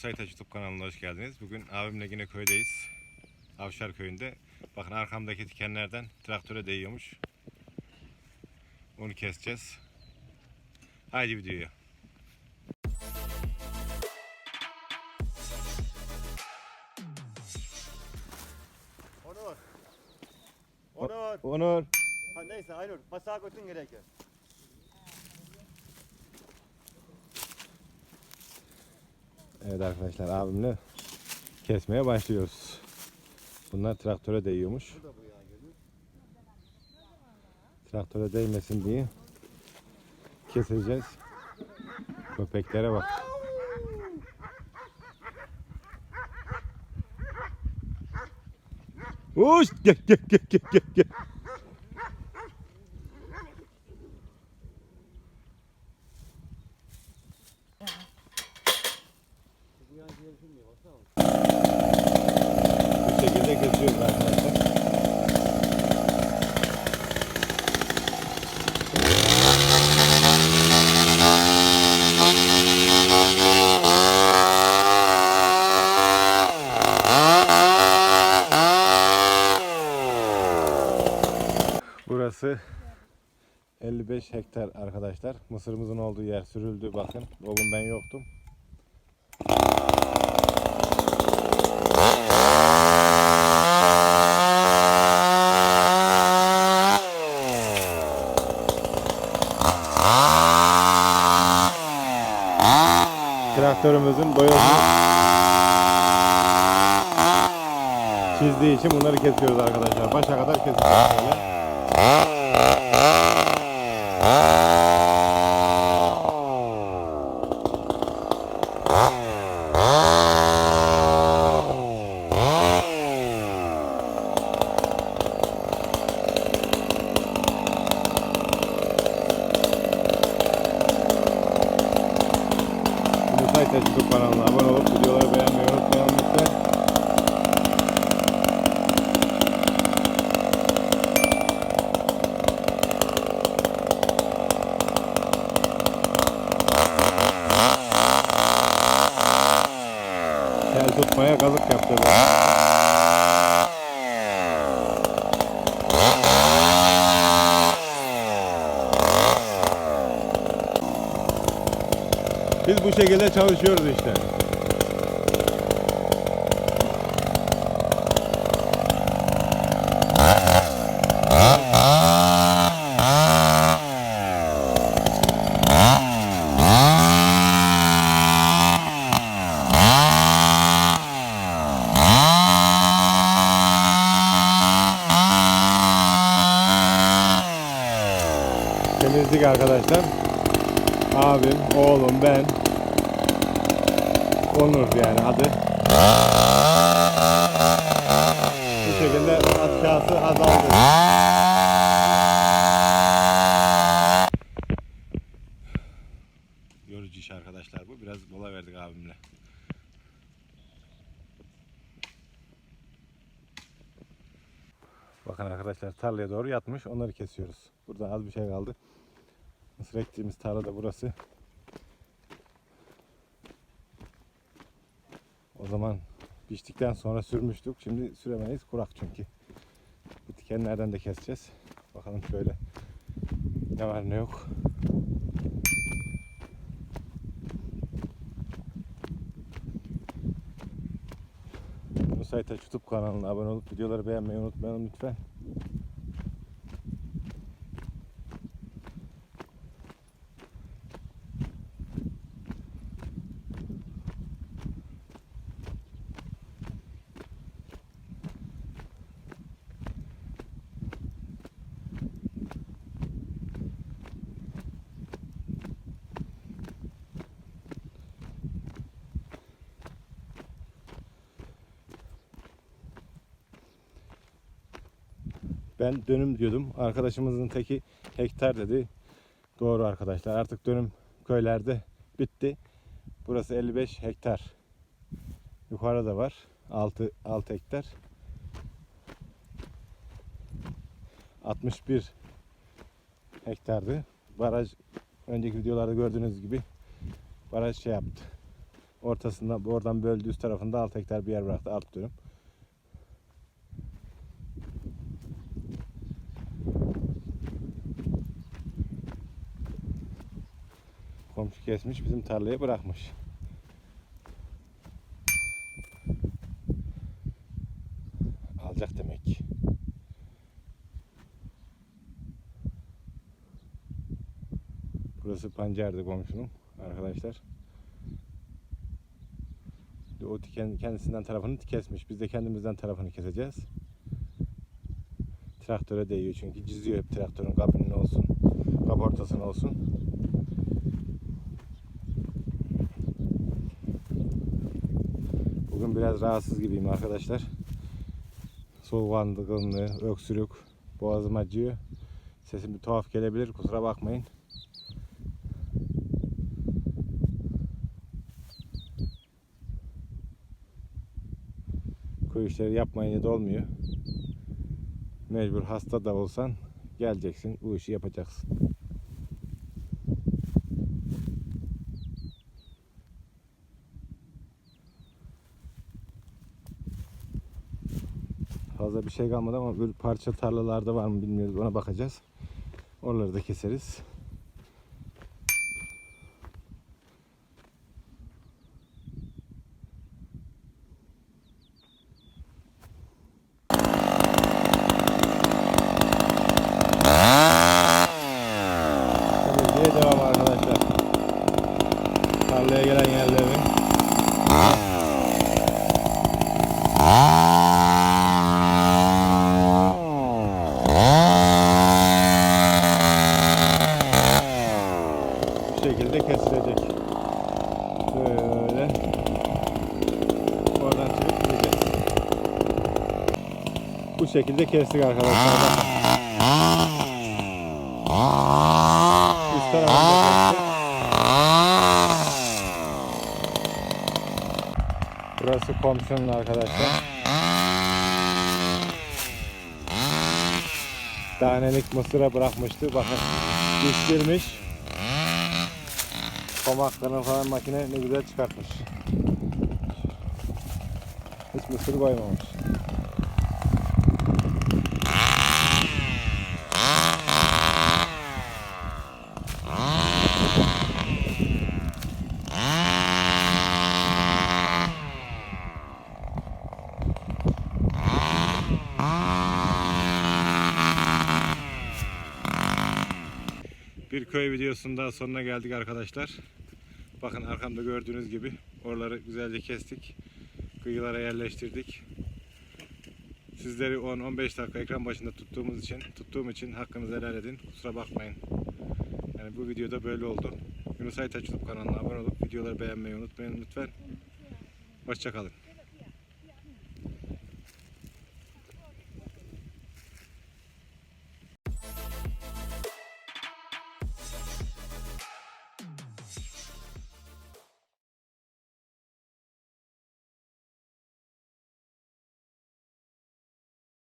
Yunus Aytaç YouTube kanalına hoş geldiniz. Bugün abimle yine köydeyiz. Avşar köyünde. Bakın arkamdaki dikenlerden traktöre değiyormuş. Onu keseceğiz. Haydi videoya. Onur. Onur. Onur. Ha, neyse Aynur. Basağa götün gerekiyor. Evet arkadaşlar abimle kesmeye başlıyoruz. Bunlar traktöre değiyormuş. Traktöre değmesin diye keseceğiz. Köpeklere bak. Uş gel gel gel gel gel Bu şekilde kesiyoruz arkadaşlar. Burası 55 hektar arkadaşlar. Mısırımızın olduğu yer sürüldü bakın. O gün ben yoktum. Traktörümüzün boyasını çizdiği için bunları kesiyoruz arkadaşlar. Başa kadar keseceğiz böyle. Müsait YouTube kanalına abone olup videoları beğenmeyi unutmayalım lütfen. Tutmaya kazık yaptı. Biz bu şekilde çalışıyoruz işte. Temizlik arkadaşlar. Abim, oğlum, ben. Onur yani adı. Bu şekilde aşağısı azaldı. Yorucu iş arkadaşlar bu. Biraz mola verdik abimle. Bakın arkadaşlar tarlaya doğru yatmış. Onları kesiyoruz. Burada az bir şey kaldı. Mısır ektiğimiz tarla da burası. O zaman biçtikten sonra sürmüştük. Şimdi süremeyiz. Kurak çünkü. Bu dikenlerden de keseceğiz. Bakalım şöyle ne var ne yok. Müsait YouTube kanalına abone olup videoları beğenmeyi unutmayalım lütfen. Ben dönüm diyordum. Arkadaşımızın teki hektar dedi. Doğru arkadaşlar. Artık dönüm köylerde bitti. Burası 55 hektar. Yukarıda var. 6 6 hektar. 61 hektardı. Baraj önceki videolarda gördüğünüz gibi baraj şey yaptı. ortasında oradan böldü üst tarafında 6 hektar bir yer bıraktı alt dönüm. Komşu kesmiş bizim tarlaya bırakmış. Alacak demek. Burası pancardı komşunun arkadaşlar. O tiken, kendisinden tarafını kesmiş. Biz de kendimizden tarafını keseceğiz. Traktöre değiyor çünkü çiziyor hep traktörün kabinine olsun, kaportasına olsun. Bugün biraz rahatsız gibiyim arkadaşlar. Soğukkanlığı, öksürük, boğazım acıyor. Sesim bir tuhaf gelebilir kusura bakmayın. Köy işleri yapmayınca da olmuyor. Mecbur hasta da olsan geleceksin bu işi yapacaksın. Fazla bir şey kalmadı ama böyle parça tarlalarda var mı bilmiyoruz ona bakacağız. Oraları da keseriz. Temizliğe devam arkadaşlar. Tarlaya gelen yerlerin bu şekilde kesilecek. Böyle oradan çıkıp gideceğiz. Bu şekilde kestik arkadaşlar. Üst. Burası komşunun arkadaşlar. Tanelik mısıra bırakmıştı. Bakın diştirmiş. Komaklarını falan makine ne güzel çıkartmış. Hiç mısır koymamış. Bir köy videosunun daha sonuna geldik arkadaşlar. Bakın arkamda gördüğünüz gibi oraları güzelce kestik. Kıyılara yerleştirdik. Sizleri 10-15 dakika ekran başında tuttuğumuz için, tuttuğum için hakkınızı helal edin. Kusura bakmayın. Yani bu videoda böyle oldu. Yunus Aytaç YouTube kanalına abone olup videoları beğenmeyi unutmayın lütfen. Hoşçakalın.